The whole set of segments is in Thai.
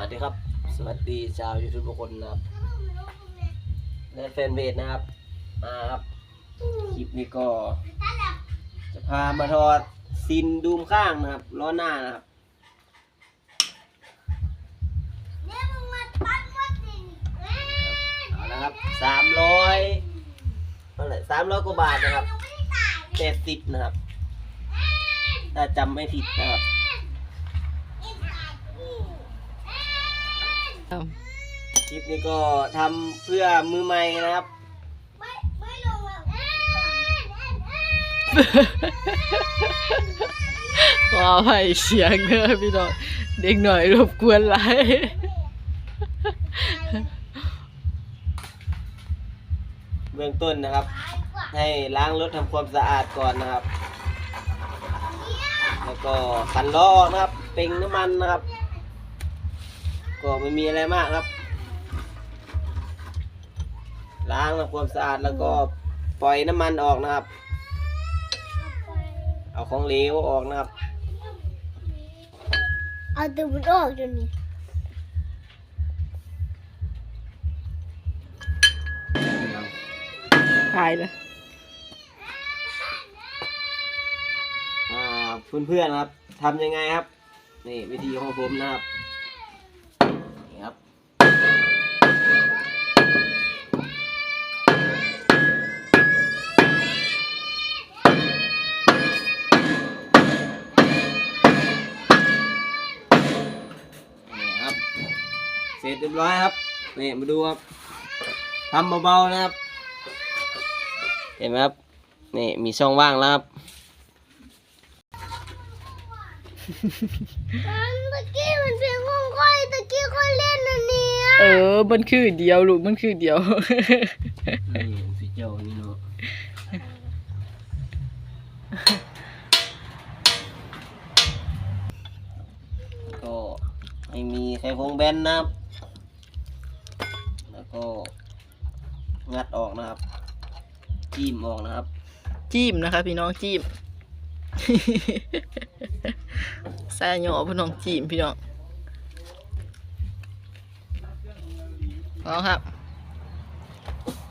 วัสดีครับ สวัสดีชาวยูทูบทุกคนนะครับและแฟนเพจนะครับ มาครับ คลิปนี้ก็ จะพามาทอดซินดูมข้างนะครับ ล้อหน้านะครับเอาละครับสามร้อยเท่าไหร่สามร้อยกว่าบาทนะครับแปดสิบนะครับ ถ้าจำไม่ผิดนะครับ คลิปนี้ก็ทำเพื่อมือใหม่นะครับ ขอให้เสียงเด้อพี่น้องเด็กหน่อยรบกวนหลายเบื้องต้นนะครับ ให้ล้างรถทำความสะอาดก่อนนะครับ แล้วก็ขันล้อนะครับ เป่งน้ำมันนะครับ ก็ไม่มีอะไรมากครับ ล้างทำความสะอาดแล้วก็ปล่อยน้ำมันออกนะครับ เอาของเหลวออกนะครับ เอาตัวมันออกเดี๋ยวนี้ตายเลยอ่าเพื่อนๆครับทำยังไงครับ นี่วิธีของผมนะครับ ร็จเรียบร้อยครับนี่มาดูครับทำเบาๆนะครับ เห็นไหมครับนี่มีช่องว่างแล้วครับตะกี้มันเป็นของค่อยตะกี้ค่อยเล่นอันเนี้ยเออ มันคือเดียวลูกมันคือเดียวนี่สีเจ้านี่เนาะก็ไม่มีไขควงแบนนะครับ แล้วก็งัดออกนะครับ จิ้มออกนะครับ จิ้มนะคะพี่น้องจิ้มใส่หยอพี่น้องจิ้มพี่น้องเอาครับ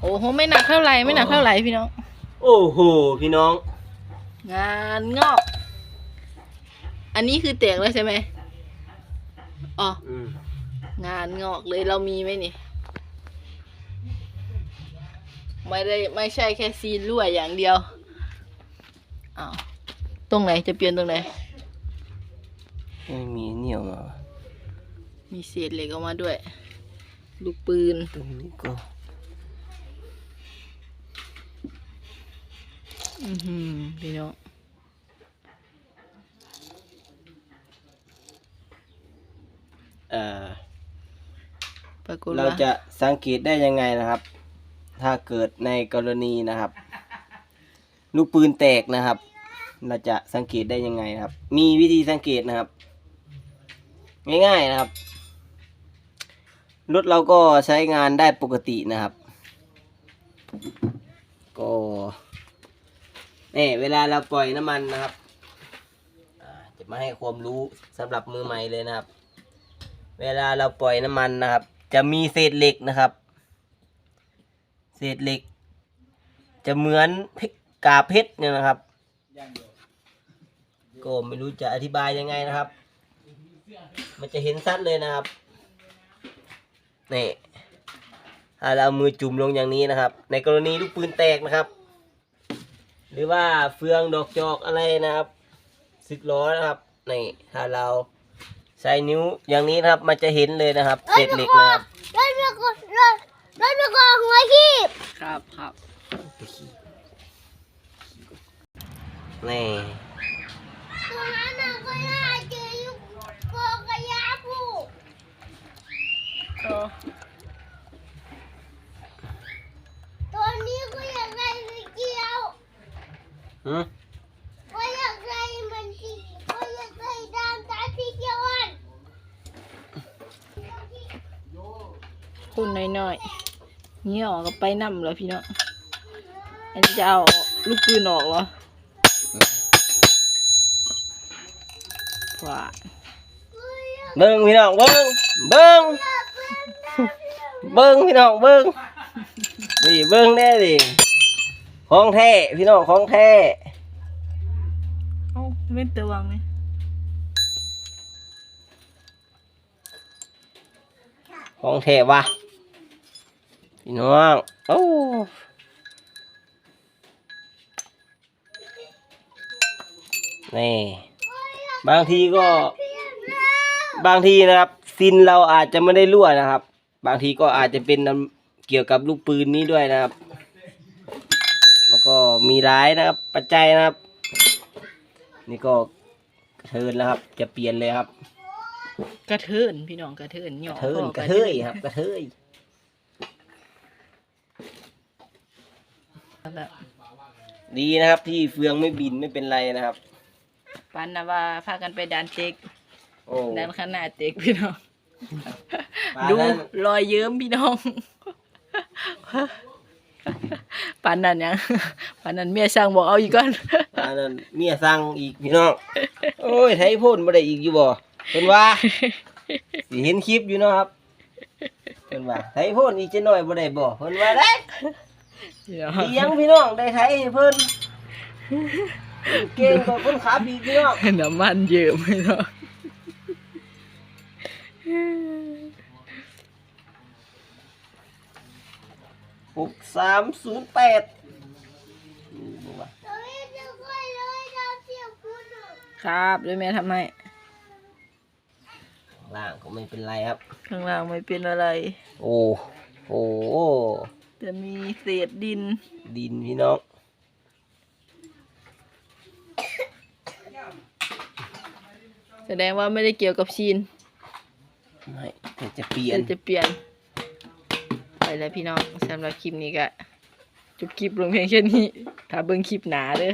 โอ้โหไม่หนักเท่าไหร่ไม่หนักเท่าไหร่พี่น้อง โอ้โหพี่น้อง งานงอก อันนี้คือแตกแล้วใช่ไหมอ๋ออืมงานงอกเลยเรามีไหมนี่ ไม่ได้ไม่ใช่แค่ซีนรั่วอย่างเดียวอ้าวตรงไหนจะเปลี่ยนตรงไหน ไม่มีเหนียวมามีเศษเหล็กออกมาด้วย ลูกปืน ตรงนี้ก็อือหือพี่น้องเอ่อปรากฏเราว่าจะสังเกตได้ยังไงนะครับ ถ้าเกิดในกรณีนะครับ ลูกปืนแตกนะครับ เราจะสังเกตได้ยังไงครับ มีวิธีสังเกตนะครับ ง่ายๆนะครับรถเราก็ใช้งานได้ปกตินะครับ ก็เนี่เวลาเราปล่อยน้ำมันนะครับจะมาให้ความรู้สำหรับมือใหม่เลยนะครับ เวลาเราปล่อยน้ำมันนะครับ จะมีเศษเหล็กนะครับ เศษเหล็ก จะเหมือนกาเพชรเนี่ยนะครับ ก็ไม่รู้จะอธิบายยังไงนะครับ มันจะเห็นชัดเลยนะครับนี่ถ้าเราเอามือจุ่มลงอย่างนี้นะครับ ในกรณีลูกปืนแตกนะครับ หรือว่าเฟืองดอกจอกอะไรนะครับสิบล้อนะครับนี่ถ้าเราใช้นิ้วอย่างนี้นะครับ มันจะเห็นเลยนะครับเศษเหล็กนะครับ รถมันก็รถรถมันก็หัวขีบครับครับนี่ตัวนั้นน่ะก็น่าเจออยู่กอกระยาผู้ก็ตัวนี้ก็อยากได้สีเขียวหืมก็อยากได้มันสีก็อยากได้ดำตาสีเขียวอ่อนคุณน้อยๆ นี่ออกก็ไปนั่มเลยพี่น้องอันนี้จะเอาลูกปืนออกเหรอว่าเบิ้งพี่น้องเบิ้งเบิ้งเบิ้งพี่น้องเบิ้งนี่เบิ้งแน่ดิของแท้พี่น้องของแท้เอ้าไม่ตัววังนี่ของแท้วะ พี่น้องโอ้นี่บางทีก็ บางทีนะครับ ซินเราอาจจะไม่ได้รั่วนะครับ บางทีก็อาจจะเป็นน้ำเกี่ยวกับลูกปืนนี้ด้วยนะครับ แล้วก็มีร้ายนะครับ ปัจจัยนะครับ นี่ก็กระเทินแล้วครับ จะเปลี่ยนเลยครับ กระเทินพี่น้องกระเทินหยกอระเทินพ่อกระเทยครับกระเทย แบบ ดีนะครับที่เฟืองไม่บินไม่เป็นไรนะครับ ปันนะว่าพากันไปดันเต็กโอ้ดันขนาดเต็กพี่น้องปานดูนั้นรอยเยิ้มพี่น้อง ปันนั่นยังปันนั้นเมียช่างบอกเอาอีกก่อนปานนั้นเมียสั่งอีกพี่น้องโอ้ยไทยพ่นบ่ได้อีกอยู่บ่เพิ่นว่าสิเห็นคลิปอยู่เนาะครับเพิ่นว่าไทยพ่นอีกจะหน่อยบ่ได้บ่เพิ่นว่าได้พี่น้อง เลี้ยงพี่น้องได้ไทยให้เพิ่นเก่งกว่าคนขับอีกพี่น้องน้ำมันเยิ้มพี่น้องหกสามศูนย์แปดเราไม่จะค่อยเลยเราเสียคุณอะครับด้วยแม่ทำให้ล่างก็ไม่เป็นไรครับ ข้างล่างไม่เป็นอะไร โอ้โห จะมีเศษดิน ดินพี่น้องแสดงว่าไม่ได้เกี่ยวกับชีนไม่แต่จะเปลี่ยนเดี๋ยวจะเปลี่ยน ไปแล้วพี่น้องสำหรับคลิปนี้ก็จบคลิปลงเพียงแค่นี้ ถ้าเบิ่งคลิปหนาเด้อ